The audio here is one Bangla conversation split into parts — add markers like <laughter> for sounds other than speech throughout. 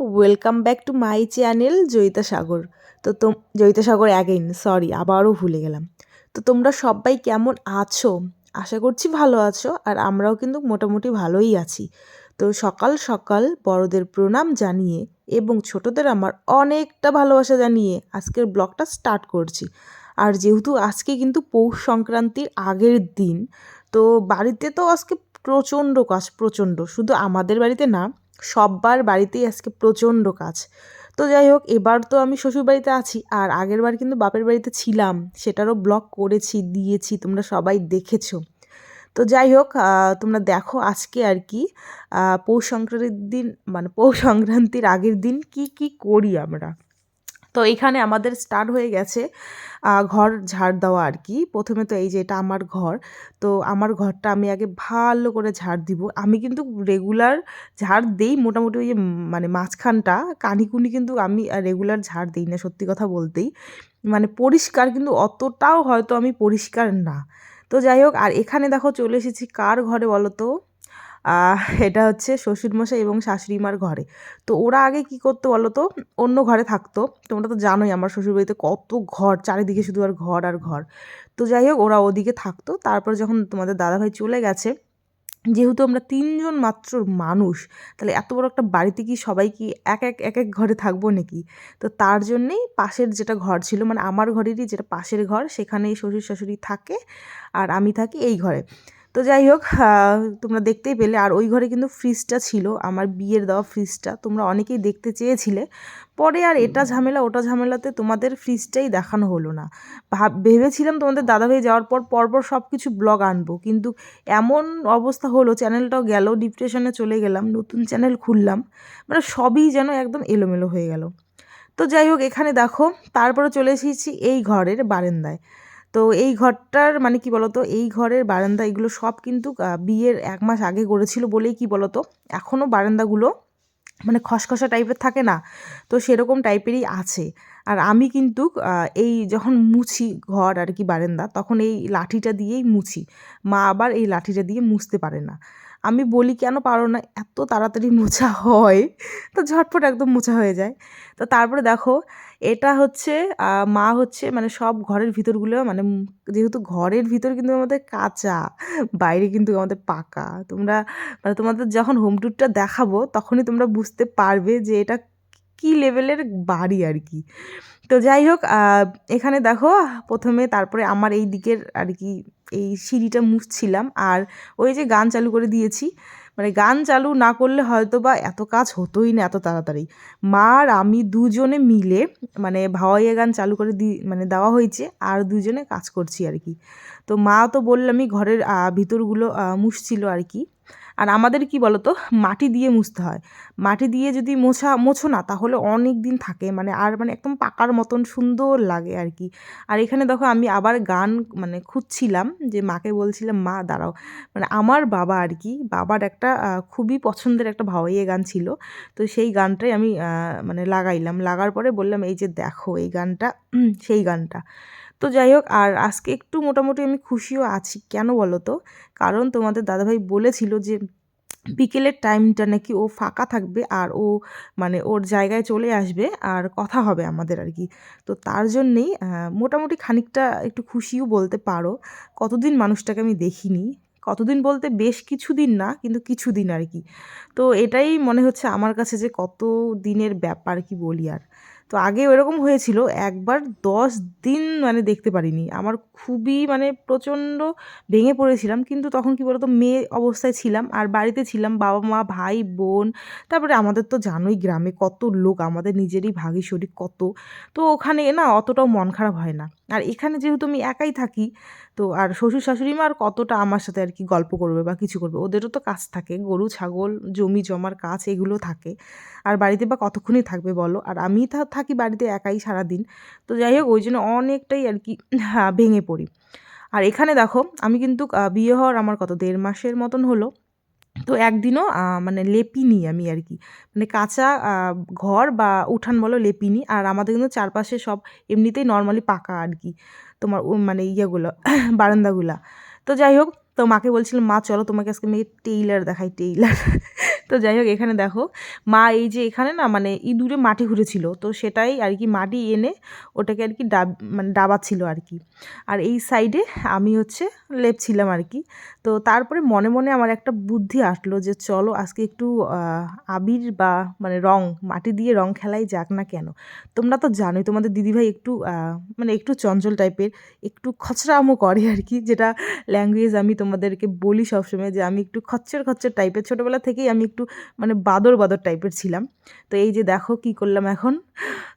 Welcome back to my channel Joyita Sagar তো তোম জয়িতা সাগর অ্যাগেইন সরি আবারও ভুলে গেলাম। তো তোমরা সবাই কেমন আছো? আশা করছি ভালো আছো, আর আমরাও কিন্তু মোটামুটি ভালোই আছি। তো সকাল সকাল বড়দের প্রণাম জানিয়ে এবং ছোটদের আমার অনেকটা ভালোবাসা জানিয়ে আজকের ব্লগটা স্টার্ট করছি। আর যেহেতু আজকে কিন্তু পৌষ সংক্রান্তির আগের দিন, তো বাড়িতে তো আজকে প্রচণ্ড কাজ, প্রচণ্ড। শুধু আমাদের বাড়িতে না সব্বার বাড়িতেই আজকে প্রচণ্ড কাজ। তো যাই হোক এবার তো আমি শ্বশুর বাড়িতে আছি আর আগের বার কিন্তু বাপের বাড়িতে ছিলাম, সেটারও ব্লগ করেছি, দিয়েছি, তোমরা সবাই দেখেছ। তো যাই হোক তোমরা দেখো আজকে আর কি পৌষ সংক্রান্তির দিন মানে পৌষ সংক্রান্তির আগের দিন কি কি করি আমরা। তো এখানে আমাদের স্টার্ট হয়ে গেছে ঘর ঝাড় দেওয়া আর কি। প্রথমে তো এই যে এটা আমার ঘর, তো আমার ঘরটা আমি আগে ভালো করে ঝাড় দিব। আমি কিন্তু রেগুলার ঝাড় দেই মোটামুটি ওই যে মানে মাঝখানটা কানিকুনি কিন্তু আমি রেগুলার ঝাড় দিই না, সত্যি কথা বলতেই। মানে পরিষ্কার কিন্তু অতটাও হয়তো আমি পরিষ্কার না। তো যাই হোক, আর এখানে দেখো চলে এসেছি কার ঘরে বলো তো? এটা হচ্ছে শ্বশুরমশাই এবং শাশুড়িমার ঘরে। তো ওরা আগে কি করতো বলো তো? অন্য ঘরে থাকতো। তোমরা তো জানোই আমার শ্বশুরবাড়িতে কত ঘর, চারিদিকে শুধু আর ঘর আর ঘর। তো যাই হোক, ওরা ওদিকে থাকতো। তারপর যখন তোমাদের দাদাভাই চলে গেছে, যেহেতু আমরা তিনজন মাত্র মানুষ, তাহলে এত বড় একটা বাড়িতে কি সবাই কি এক এক এক এক ঘরে থাকব নাকি? তো তার জন্যেই পাশের যেটা ঘর ছিল মানে আমার ঘরেরই যেটা পাশের ঘর, সেখানেই শ্বশুর শাশুড়ি থাকে আর আমি থাকি এই ঘরে। তো যাই হোক তোমরা দেখতেই পেলে, আর ওই ঘরে কিন্তু ফ্রিজটা ছিল, আমার বিয়ের দেওয়া ফ্রিজটা তোমরা অনেকেই দেখতে চেয়েছিলে। পরে আর এটা ঝামেলা, ওটা ঝামেলাতে তোমাদের ফ্রিজটাই দেখানো হলো না। ভাব, ভেবেছিলাম তোমাদের দাদা দাদাভাই যাওয়ার পর পরপর সব কিছু ব্লগ আনব, কিন্তু এমন অবস্থা হলো চ্যানেলটাও গেল ডিপ্রেশনে চলে গেলাম, নতুন চ্যানেল খুললাম মানে সবই যেন একদম এলোমেলো হয়ে গেল। তো যাই হোক এখানে দেখো, তারপরে চলে এসেছি এই ঘরের বারান্দায়। তো এই ঘরটার মানে কি বলতো? এই ঘরের বারান্দা এগুলো সব কিন্তু বিয়ের এক মাস আগে করেছিল বলেই কি বলতো? এখনও বারান্দাগুলো মানে খসখসা টাইপের থাকে না? তো সেরকম টাইপেরই আছে। আর আমি কিন্তু এই যখন মুছি ঘর আর কি বারান্দা, তখন এই লাঠিটা দিয়েই মুছি। মা আবার এই লাঠিটা দিয়ে মুছতে পারে না। আমি বলি, কেন পারো না? এত তাড়াতাড়ি মোছা হয়। তো ঝটপট একদম মোছা হয়ে যায়। তো তারপরে দেখো এটা হচ্ছে মা হচ্ছে মানে সব ঘরের ভিতরগুলো মানে যেহেতু ঘরের ভিতর কিন্তু আমাদের কাঁচা, বাইরে কিন্তু আমাদের পাকা। তোমরা মানে তোমাদের যখন হোম ট্যুরটা দেখাবো, তখনই তোমরা বুঝতে পারবে যে এটা কী লেভেলের বাড়ি আর কি। তো যাই হোক এখানে দেখো, প্রথমে তারপরে আমার এই দিকের আর কি এই সিঁড়িটা মুছছিলাম। আর ওই যে গান চালু করে দিয়েছি। মানে গান চালু না করলে হয়তো বা এত কাজ হতোই না এত তাড়াতাড়ি। মা আর আমি দুজনে মিলে মানে ভাওয়াইয়া গান চালু করে দি মানে দেওয়া হয়েছে। আর দুজনে কাজ করছি আর কি। তো মা তো বললামই ঘরের ভিতরগুলো মুসছিল আর কি। আর আমাদের কি বলতো? মাটি দিয়ে মুছতে হয়। মাটি দিয়ে যদি মোছা, মোছো না, তাহলে অনেক দিন থাকে। মানে আর মানে একদম পাকার মতন সুন্দর লাগে আর কি। আর এখানে দেখো আমি আবার গান মানে খুঁজছিলাম যে মাকে বলছিলাম, মা, দাঁড়াও। মানে আমার বাবা আর কি, বাবার একটা খুবই পছন্দের একটা ভাওয়াইয়া গান ছিল। তো সেই গানটাই আমি মানে লাগাইলাম। লাগার পরে বললাম, এই যে দেখো এই গানটা সেই গানটা। তো যাই হোক, আর আজকে একটু মোটামুটি আমি খুশিও আছি। কেন বলো তো? কারণ তোমাদের দাদাভাই বলেছিল যে বিকেলের টাইমটা নাকি ও ফাঁকা থাকবে আর ও মানে ওর জায়গায় চলে আসবে আর কথা হবে আমাদের আর কি। তো তার জন্যেই মোটামুটি খানিকটা একটু খুশিও বলতে পারো। কতদিন মানুষটাকে আমি দেখিনি। কতদিন বলতে বেশ কিছুদিন না, কিন্তু কিছুদিন আর কি। তো এটাই মনে হচ্ছে আমার কাছে যে কত দিনের ব্যাপার কি বলি আর। তো আগে ওরকম হয়েছিল, একবার দশ দিন মানে দেখতে পারিনি। আমার খুবই মানে প্রচণ্ড ভেঙে পড়েছিলাম, কিন্তু তখন কি বলতো, মেয়ে অবস্থায় ছিলাম, আর বাড়িতে ছিলাম বাবা মা, ভাই, বোন, তারপরে আমাদের তো জানোই গ্রামে কত লোক, আমাদের নিজেরই ভাগি শরীর কত, তো ওখানে না অতটাও মন খারাপ হয় না। আর এখানে যেহেতু আমি একাই থাকি, তো আর শ্বশুর শাশুড়ি মা আর কতটা আমার সাথে আর কি গল্প করবে বা কিছু করবে, ওদেরও তো কাজ থাকে, গরু, ছাগল, জমি জমার কাজ এগুলো থাকে। আর বাড়িতে বা কতক্ষণই থাকবে বলো? আর আমি তা থাকি বাড়িতে একাই সারাদিন। তো যাই হোক, ওই জন্য অনেকটাই আর কি ভেঙে পড়ি। আর এখানে দেখো, আমি কিন্তু বিয়ে হওয়ার আমার কত দেড় মাসের মতন হলো। তো একদিনও মানে লেপিনি আমি আর কি। মানে কাঁচা ঘর বা উঠান বলো লেপিনি। আর আমাদের কিন্তু চারপাশে সব এমনিতেই নর্মালি পাকা আর কি। তোমার মানে ইয়েগুলো, বারান্দাগুলা। তো যাই হোক তো মাকে বলছিলাম, মা, চলো তোমাকে আজকে মেয়ে টেইলার দেখাই, টেইলার। তো যাই হোক, এখানে দেখো, মা এই যে এখানে না মানে ইঁদুরে মাটি ঘুরেছিল, তো সেটাই আর কি মাটি এনে ওটাকে আর কি ডাব মানে ডাবাচ্ছিল আর কি। আর এই সাইডে আমি হচ্ছে লেপছিলাম আর কি। তো তারপরে মনে মনে আমার একটা বুদ্ধি আসলো যে, চলো আজকে একটু আবির বা মানে রং, মাটি দিয়ে রং খেলাই যাক না কেন। তোমরা তো জানোই, তোমাদের দিদিভাই একটু মানে একটু চঞ্চল টাইপের একটু খচরামো করে আর কি, যেটা ল্যাঙ্গুয়েজ আমি তোমাদেরকে বলি সবসময় যে আমি একটু খচ্চর খচ্চর টাইপের ছোটোবেলা থেকেই আমি একটু মানে বাদর বাদর টাইপের ছিলাম। তো এই যে দেখো কি করলাম এখন।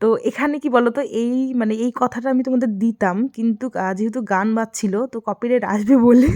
তো এখানে কি তো এই মানে এই কথাটা আমি তোমাদের দিতাম, কিন্তু যেহেতু গান বাজছিল, তো কপিরাইট আসবে বলে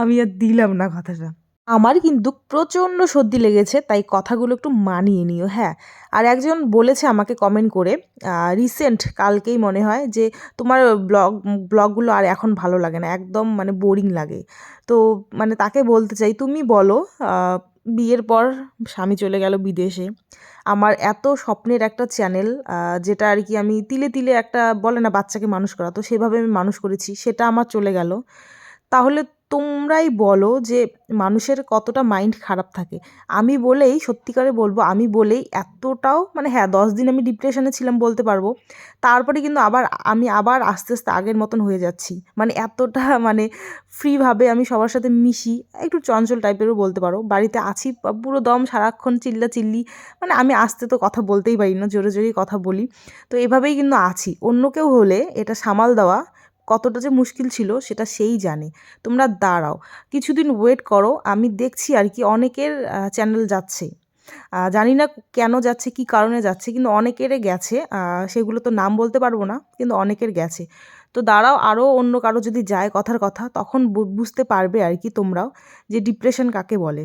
আমি আর দিলাম না কথাটা। আমার কিন্তু প্রচণ্ড সর্দি লেগেছে, তাই কথাগুলো একটু মানিয়ে নিও হ্যাঁ। আর একজন বলেছে আমাকে কমেন্ট করে রিসেন্ট কালকেই মনে হয় যে তোমার ব্লগ ব্লগগুলো আর এখন ভালো লাগে না, একদম মানে বোরিং লাগে। তো মানে তাকে বলতে চাই, তুমি বলো বিয়ের পর স্বামী চলে গেল বিদেশে। আমার এত স্বপ্নের একটা চ্যানেল যেটা আর কি আমি তিলে তিলে একটা বলে না বাচ্চাকে মানুষ করা, তো সেভাবে আমি মানুষ করেছি, সেটা আমার চলে গেল। তাহলে তোমরাই বলো যে মানুষের কতটা মাইন্ড খারাপ থাকে। আমি বলেই, সত্যিকারে বলব, আমি বলেই এতটাও মানে হ্যাঁ দশ দিন আমি ডিপ্রেশনে ছিলাম বলতে পারব। তারপরে কিন্তু আবার আমি আবার আস্তে আস্তে আগের মতন হয়ে যাচ্ছি। মানে এতটা মানে ফ্রিভাবে আমি সবার সাথে মিশি, একটু চঞ্চল টাইপেরও বলতে পারো। বাড়িতে আছি, পুরো দম সারাক্ষণ চিল্লা চিল্লি মানে আমি আস্তে তো কথা বলতেই পারি না, জোরে জোরেই কথা বলি। তো এভাবেই কিন্তু আছি। অন্য কেউ হলে এটা সামাল দেওয়া কতটা যে মুশকিল ছিল সেটা সেই জানে। তোমরা দাঁড়াও। কিছুদিন ওয়েট করো, আমি দেখছি আর কি অনেকের চ্যানেল যাচ্ছে। জানি না কেন যাচ্ছে, কি কারণে যাচ্ছে, কিন্তু অনেকেরই গেছে। সেগুলো তো নাম বলতে পারব না, কিন্তু অনেকের গেছে। তো দাঁড়াও আরও অন্য কারও যদি যায় কথার কথা, তখন বুঝতে পারবে আর কি তোমরাও যে ডিপ্রেশন কাকে বলে।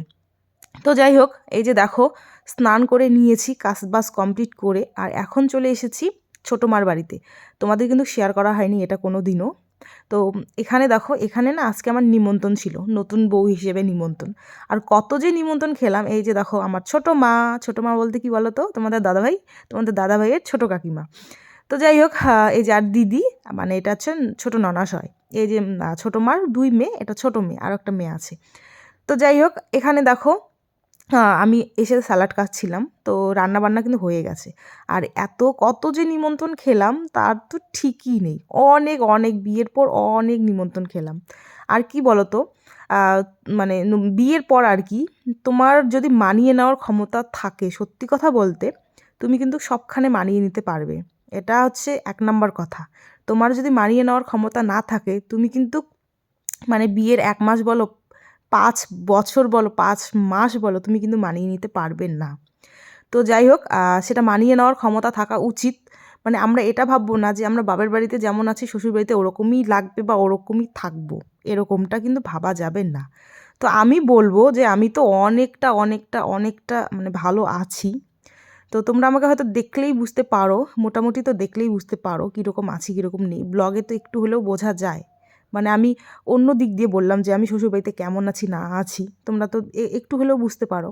তো যাই হোক, এই যে দেখো, স্নান করে নিয়েছি, কাজ বাস কমপ্লিট করে, আর এখন চলে এসেছি ছোটো মার বাড়িতে। তোমাদের কিন্তু শেয়ার করা হয়নি এটা কোনো দিনও। তো এখানে দেখো, এখানে না আজকে আমার নিমন্ত্রণ ছিল, নতুন বউ হিসেবে নিমন্ত্রণ। আর কত যে নিমন্ত্রণ খেলাম, এই যে দেখো আমার ছোট মা ছোট মা বলতে কি বলো তো তোমাদের দাদাভাই, তোমাদের দাদাভাইয়ের ছোট কাকিমা। তো যাই হোক এই যে আর দিদি মানে এটা হচ্ছে ছোট ননাস হয় এই যে ছোট মার দুই মেয়ে, এটা ছোট মেয়ে, আর একটা মেয়ে আছে। তো যাই হোক, এখানে দেখো আমি এসে স্যালাড কাটছিলাম তো রান্না বান্না কিন্তু হয়ে গেছে। আর এত, কত যে নিমন্ত্রণ খেলাম, তার তো ঠিকই নেই। অনেক অনেক, বিয়ের পর অনেক নিমন্ত্রণ খেলাম। আর কি বলতো? মানে বিয়ের পর আর কি, তোমার যদি মানিয়ে নেওয়ার ক্ষমতা থাকে, সত্যি কথা বলতে, তুমি কিন্তু সবখানে মানিয়ে নিতে পারবে। এটা হচ্ছে এক নম্বর কথা। তোমার যদি মানিয়ে নেওয়ার ক্ষমতা না থাকে, তুমি কিন্তু মানে বিয়ের এক মাস বলো পাঁচ বছর বলো, পাঁচ মাস বলো, তুমি কিন্তু মানিয়ে নিতে পারবে না। তো যাই হোক সেটা মানিয়ে নেওয়ার ক্ষমতা থাকা উচিত। মানে আমরা এটা ভাববো না যে আমরা বাবার বাড়িতে যেমন আছি, শ্বশুর বাড়িতে ওরকমই লাগবে বা ওরকমই থাকব। এরকমটা কিন্তু ভাবা যাবে না। তো আমি বলব যে আমি তো অনেকটা অনেকটা অনেকটা মানে ভালো আছি। তো তোমরা আমাকে হয়তো দেখলেই বুঝতে পারো, মোটামুটি তো দেখলেই বুঝতে পারো কীরকম আছি, কীরকম নেই। ব্লগে তো একটু হলেও বোঝা যায়। মানে আমি অন্য দিক দিয়ে বললাম যে আমি শ্বশুরবাড়িতে কেমন আছি, না আছি। তোমরা তো একটু হলেও বুঝতে পারো।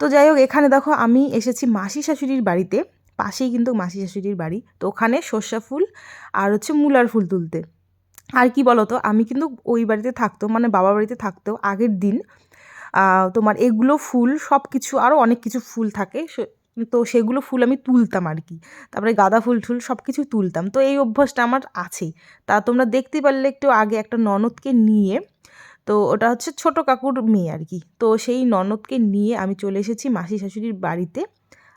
তো যাই হোক, এখানে দেখো আমি এসেছি মাসি শাশুড়ির বাড়িতে। পাশেই কিন্তু মাসি শাশুড়ির বাড়ি। তো ওখানে সর্ষা ফুল আর হচ্ছে মূলার ফুল তুলতে। আর কি বলতো, আমি কিন্তু ওই বাড়িতে থাকতো মানে বাবা বাড়িতে থাকতো আগের দিন। তোমার এগুলো ফুল সব কিছু আরও অনেক কিছু ফুল থাকে। তো সেগুলো ফুল আমি তুলতাম আর কি। তারপরে গাঁদা ফুল টুল সব কিছু তুলতাম। তো এই অভ্যাসটা আমার আছেই তা তোমরা দেখতে পারলে একটু আগে একটা ননদকে নিয়ে, তো ওটা হচ্ছে ছোট কাকুর মেয়ে আর কি। তো সেই ননদকে নিয়ে আমি চলে এসেছি মাসি শাশুড়ির বাড়িতে।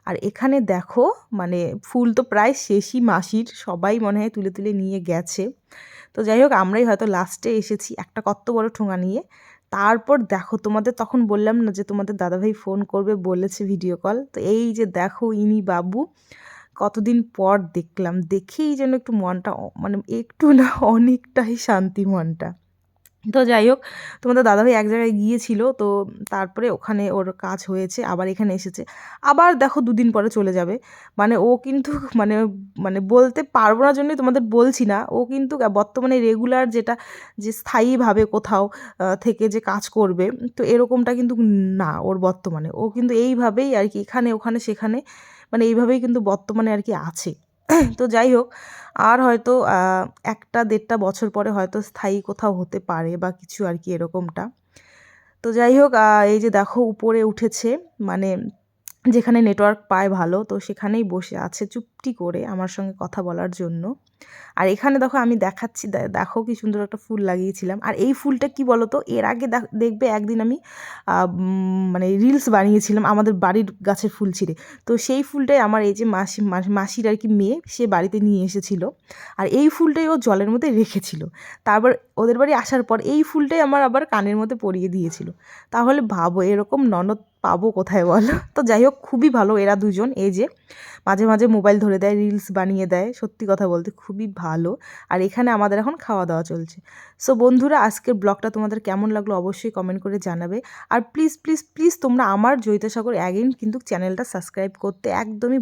আর এখানে দেখো মানে ফুল তো প্রায় শেষই মাসির, সবাই মনে হয় তুলে তুলে নিয়ে গেছে। তো যাই হোক, আমরাই হয়তো লাস্টে এসেছি একটা কত বড় ঠোঙা নিয়ে। তারপর দেখো, তোমাদের তখন বললাম না যে তোমাদের দাদাভাই ফোন করবে, বলেছে ভিডিও কল তো এই যে দেখো, ইনি বাবু, কতদিন পর দেখলাম, দেখেই যেন একটু মনটা মানে একটু না অনেকটাই শান্তি মনটা। তো যাই হোক, তোমাদের দাদাভাই এক জায়গায় গিয়েছিল, তো তারপরে ওখানে ওর কাজ হয়েছে, আবার এখানে এসেছে। আবার দেখো দুদিন পরে চলে যাবে। মানে ও কিন্তু <laughs> মানে মানে বলতে পারব না জন্যই তোমাদের বলছি না। ও কিন্তু বর্তমানে রেগুলার যেটা, যে স্থায়ীভাবে কোথাও থেকে যে কাজ করবে, তো এরকমটা কিন্তু না ওর বর্তমানে। ও কিন্তু এইভাবেই আর কি, এখানে, ওখানে, সেখানে মানে এইভাবেই কিন্তু বর্তমানে আর কি আছে। তো যাই হোক, আর হয়তো একটা দেড়টা বছর পরে হয়তো স্থায়ী কোথাও হতে পারে বা কিছু আর কি এরকমটা। তো যাই হোক এই যে দেখো উপরে উঠেছে মানে যেখানে নেটওয়ার্ক পায় ভালো, তো সেখানেই বসে আছে চুপটি করে আমার সঙ্গে কথা বলার জন্য। আর এখানে দেখো আমি দেখাচ্ছি দেখো কি সুন্দর একটা ফুল লাগিয়েছিলাম। আর এই ফুলটা কি বলো তো এর আগে দেখ- দেখবে একদিন আমি মানে রিলস বানিয়েছিলাম আমাদের বাড়ির গাছের ফুল ছিঁড়ে। তো সেই ফুলটাই আমার এই যে মাসি মাসির আর কি মেয়ে, সে বাড়িতে নিয়ে এসেছিল। আর এই ফুলটাই ও জলের মধ্যে রেখেছিল। তারপর ওদের বাড়ি আসার পর এই ফুলটাই আমার আবার কানের মধ্যে পরিয়ে দিয়েছিল। তাহলে ভাবো এরকম ননদ পাবো কোথায় বলো? তো যাই হোক, খুবই ভালো এরা দুজন। এই যে মাঝে মাঝে মোবাইল ধরে দেয় রিলস বানিয়ে দেয়। সত্যি কথা বলতে খুবই ভালো। আর এখানে আমাদের এখন খাওয়া দাওয়া চলছে। সো বন্ধুরা, আজকের ব্লগটা তোমাদের কেমন লাগল অবশ্যই কমেন্ট করে জানাবে। আর প্লিজ প্লিজ প্লিজ তোমরা আমার জয়িতা সাগর অ্যাগেন কিন্তু চ্যানেলটা সাবস্ক্রাইব করতে একদমই